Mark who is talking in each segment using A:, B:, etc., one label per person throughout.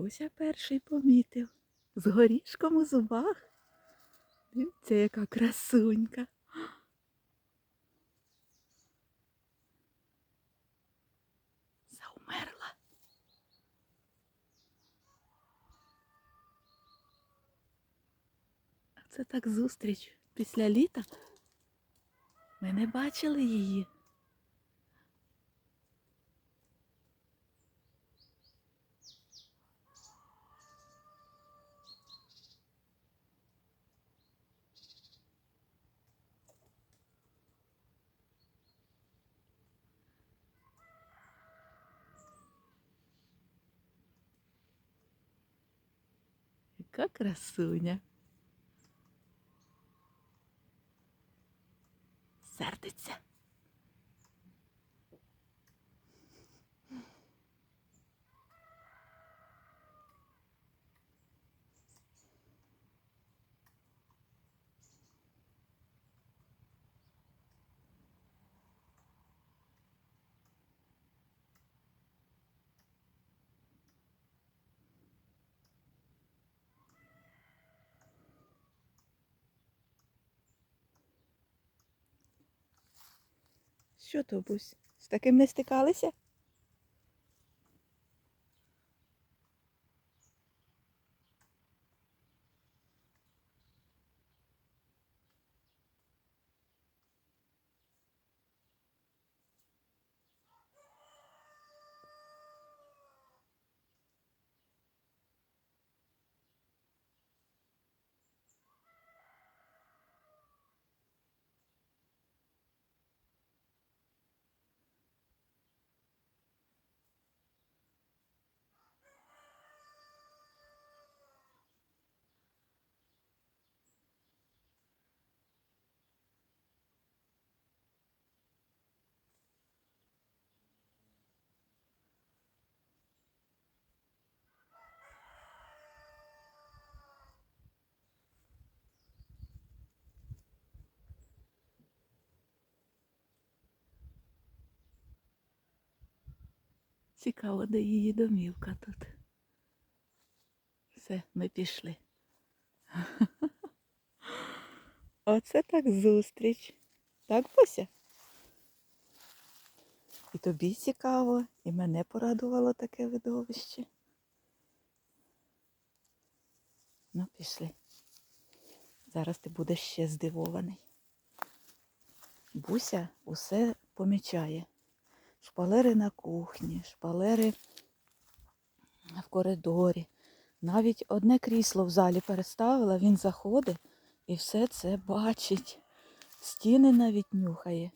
A: Буся перший помітив. З горішком у зубах. Дивіться, яка красунька. Заумерла. Це так зустріч після літа. Ми не бачили її. Яка красуня. Сердиться. Що то, Бусь? З таким не стикалися? Цікаво, де її домівка тут. Все, ми пішли. Оце так зустріч. Так, Буся? І тобі цікаво, і мене порадувало таке видовище. Ну, пішли. Зараз ти будеш ще здивований. Буся усе помічає. Шпалери на кухні, шпалери в коридорі. Навіть одне крісло в залі переставила, він заходить і все це бачить. Стіни навіть нюхає,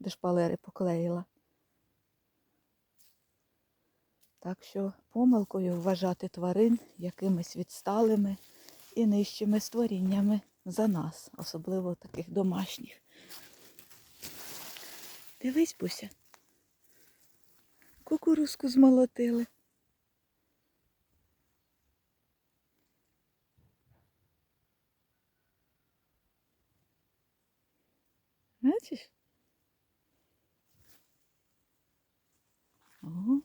A: де шпалери поклеїла. Так що помилкою вважати тварин якимись відсталими і нижчими створіннями за нас, особливо таких домашніх. Дивись, Буся. Кукурузку змолотили. Бачиш? О.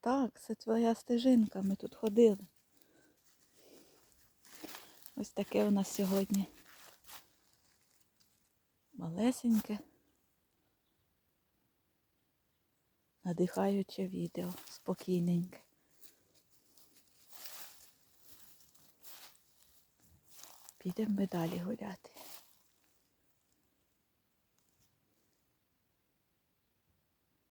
A: Так, це твоя стежинка, ми тут ходили. Ось таке у нас сьогодні малесеньке, надихаюче відео, спокійненьке. Підемо ми далі гуляти.